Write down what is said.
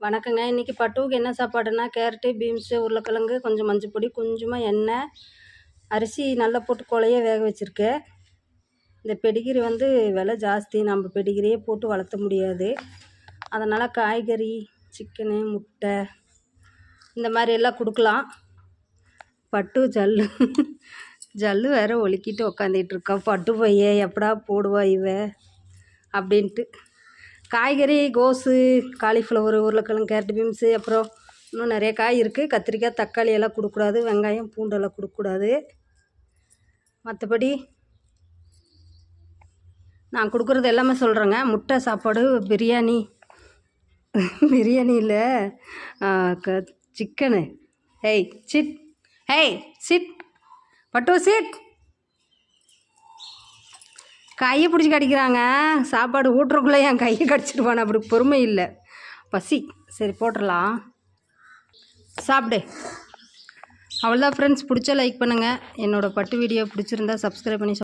வணக்கங்க. இன்றைக்கி பட்டுவுக்கு என்ன சாப்பாடுனா கேரட்டு பீன்ஸு உருளைக்கிழங்கு கொஞ்சம் மஞ்சள் பொடி கொஞ்சமாக எண்ணெய் அரிசி நல்லா போட்டு குழைய வேக வச்சுருக்கேன் இந்த பெடிகிரி வந்து விலை ஜாஸ்தி. நம்ம பெடிகிரியே போட்டு வளர்த்த முடியாது. அதனால் காய்கறி சிக்கனு முட்டை இந்த மாதிரி எல்லாம் கொடுக்கலாம். பட்டு ஜல்லு. ஜல்லு வேறு ஒழுக்கிட்டு உக்காந்துட்டு இருக்கா. பட்டு பைய எப்படா போடுவா இவ? அப்படின்ட்டு. காய்கறி கோஸு காலிஃப்ளவர் உருளைக்கிழங்கு கேரட் பீன்ஸு அப்புறம் இன்னும் நிறைய காய் இருக்குது கத்திரிக்காய் தக்காளி எல்லாம் கொடுக்கக்கூடாது. வெங்காயம் பூண்டெல்லாம் கொடுக்கக்கூடாது. மற்றபடி நான் கொடுக்குறது எல்லாமே சொல்கிறேங்க முட்டை சாப்பாடு பிரியாணி. பிரியாணியில் க chicken. Hey chit hey chit பட்டு சிட் கையை பிடிச்சி கடிக்கிறாங்க. சாப்பாடு ஊட்டுறக்குள்ளே என் கையை கடிச்சிருவான் அப்படி பொறுமை இல்லை. பசி. சரி போட்டுடலாம். சாப்பிடு. அவ்வளோதான் ஃப்ரெண்ட்ஸ் பிடிச்சா லைக் பண்ணுங்கள் என்னோடய பட்டு வீடியோ பிடிச்சிருந்தா சப்ஸ்கிரைப் பண்ணி